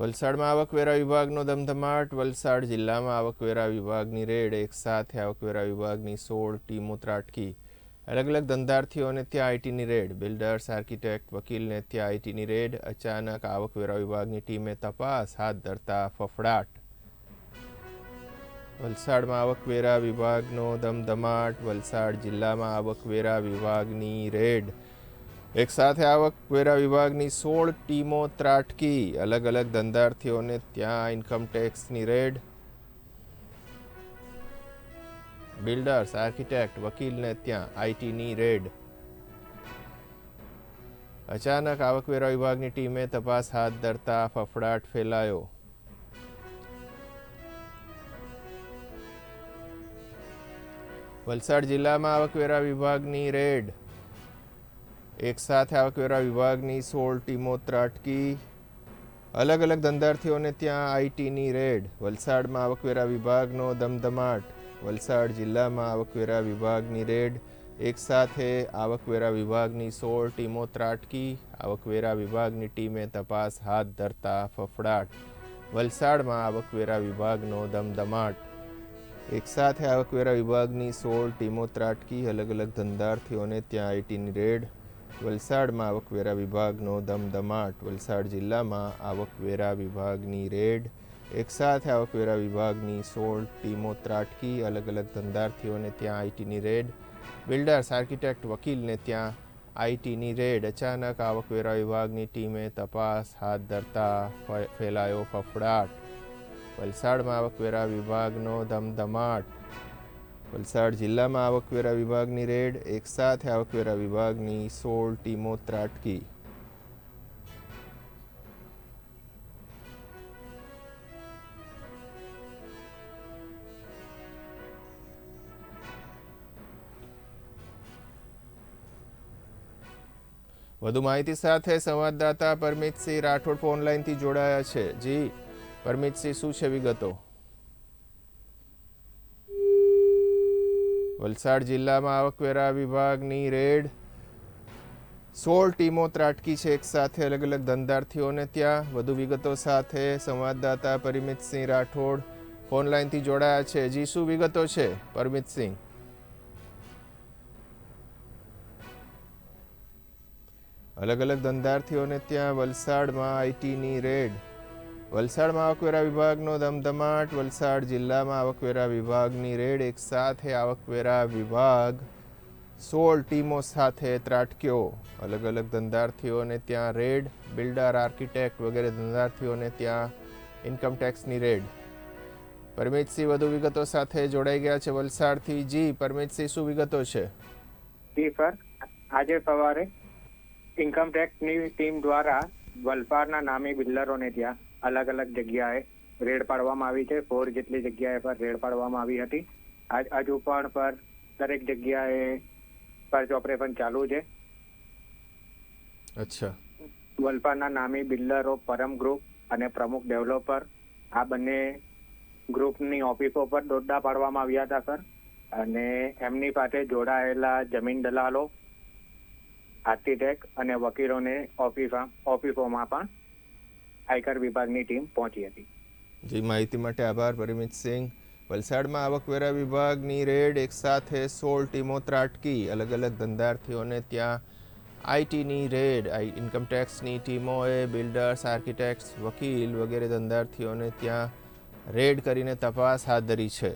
વલસાડમાં આવકવેરા વિભાગનો ધમધમાટ, વલસાડ જિલ્લામાં આવકવેરા વિભાગની રેડ, એક સાથે આવકવેરા વિભાગની સોળ ટીમો ત્રાટકી. અલગ અલગ ધંધાર્થીઓને ત્યાં આઈટીની રેડ, બિલ્ડર્સ, આર્કિટેક્ટ, વકીલને ત્યાં આઈટીની રેડ, અચાનક આવકવેરા વિભાગની ટીમે તપાસ, હાથ ધરતા ફફડાટ. વલસાડમાં આવકવેરા વિભાગનો ધમધમાટ, વલસાડ જિલ્લામાં આવકવેરા વિભાગની રેડ. એક સાથે આવકવેરા વિભાગની સોળ ટીમો ત્રાટકી. અલગ અલગ ધંધાર્થીઓને ત્યાં ઇન્કમટેક્સની રેડ. બિલ્ડર્સ, આર્કિટેક્ટ, વકીલને ત્યાં આઈટીની રેડ. અચાનક આવકવેરા વિભાગની ટીમે તપાસ હાથ ધરતા ફફડાટ ફેલાયો. વલસાડ જિલ્લામાં આવકવેરા વિભાગની રેડ. એક સાથે આવકવેરા વિભાગની સોળ ટીમો ત્રાટકી. અલગ અલગ ધંધાર્થીઓને ત્યાં આઈટીની રેડ, વલસાડમાં આવકવેરા વિભાગનો ધમધમાટ, વલસાડ જિલ્લામાં આવકવેરા વિભાગની રેડ એક સાથે આવકવેરા વિભાગની સોળ ટીમો ત્રાટકી, આવકવેરા વિભાગની ટીમે તપાસ હાથ ધરતા ફફડાટ, વલસાડમાં આવકવેરા વિભાગનો ધમધમાટ. એક સાથે આવકવેરા વિભાગની સોળ ટીમો ત્રાટકી, અલગ અલગ ધંધાર્થીઓને ત્યાં આઈટીની રેડ વલસાડમાં આવકવેરા વિભાગનો ધમધમાટ. વલસાડ જિલ્લામાં આવકવેરા વિભાગની રેડ. એક સાથે આવકવેરા વિભાગની સોળ ટીમો ત્રાટકી અલગ અલગ ધંધાર્થીઓને ત્યાં આઈટીની રેડ. બિલ્ડર્સ આર્કિટેક્ટ વકીલને ત્યાં આઈટીની રેડ. અચાનક આવકવેરા વિભાગની ટીમે તપાસ હાથ ધરતા ફેલાયો ફફડાટ. વલસાડમાં આવકવેરા વિભાગનો ધમધમાટ. વલસાડ જિલ્લામાં આવકવેરા વિભાગની રેડ, એક સાથે આવકવેરા વિભાગની સોળ ટીમો ત્રાટકી. વધુ માહિતી સાથે સંવાદદાતા પરમિતસિંહ રાઠોડ ફોન લાઈનથી જોડાયા છે. જી, પરમિતસિંહ, શું છે વિગતો? વલસાડ જિલ્લામાં આવકવેરા વિભાગની રેડ. સોળ ટીમો ત્રાટકી છે એક સાથે અલગ અલગ ધંધાર્થીઓને ત્યાં. વધુ વિગતો સાથે સંવાદદાતા પરિમિતસિંહ રાઠોડ ફોનલાઇનથી જોડાયા છે. હજી શું વિગતો છે, પરમિતસિંહ? અલગ અલગ ધંધાર્થીઓને ત્યાં વલસાડમાં આઈટીની રેડ. વલસાડમાં આવકવેરા વિભાગનો ધમધમાટ, વલસાડ જિલ્લામાં આવકવેરા વિભાગની રેડ એક સાથે આવકવેરા વિભાગ સોળ ટીમો સાથે ત્રાટક્યો. અલગ અલગ ધંધાર્થીઓને ત્યાં રેડ, બિલ્ડર, આર્કિટેક્ટ વગેરે ધંધાર્થીઓને ત્યાં ઇન્કમ ટેક્સની રેડ. પરમિતસિંહ વધુ વિગતો સાથે જોડાઈ ગયા છે વલસાડથી. જી, પરમિતસિંહ, શું વિગતો છે? જી, સર. આજે સવારે ઇન્કમ ટેક્સની ટીમ દ્વારા વલસાડના નામી બિલ્ડરોને ત્યાં અલગ અલગ જગ્યાએ રેડ પાડવામાં આવી છે. ફોર જેટલી જગ્યાએ પર રેડ પાડવામાં આવી હતી. આજ હજુ પણ પર દરેક જગ્યાએ સર્ચ ઓપરેશન ચાલુ છે. અચ્છા. વલસાડના નામી બિલ્ડરો પરમ ગ્રુપ અને પ્રમુખ ડેવલપર આ બંને ગ્રુપની ઓફિસો પર દોડડા પાડવામાં આવ્યા હતા સર. અને એમની પાસે જોડાયેલા જમીન દલાલો આર્કિટેક્ટ અને વકીલોને ઓફિસ ઓફિસોમાં પણ આયકર વિભાગની ટીમ પહોંચી હતી. જી માહિતી માટે આભાર પરિમિતસિંહ વલસાડમાં આવકવેરા વિભાગની રેડ એક સાથે સોળ ટીમો ત્રાટકી. અલગ અલગ ધંધાર્થીઓને ત્યાં આઈટીની રેડ, આઈ ઇન્કમ ટેક્સની ટીમોએ બિલ્ડર્સ આર્કિટેક્ટ્સ વકીલ વગેરે ધંધાર્થીઓને ત્યાં રેડ કરીને તપાસ હાથ ધરી છે.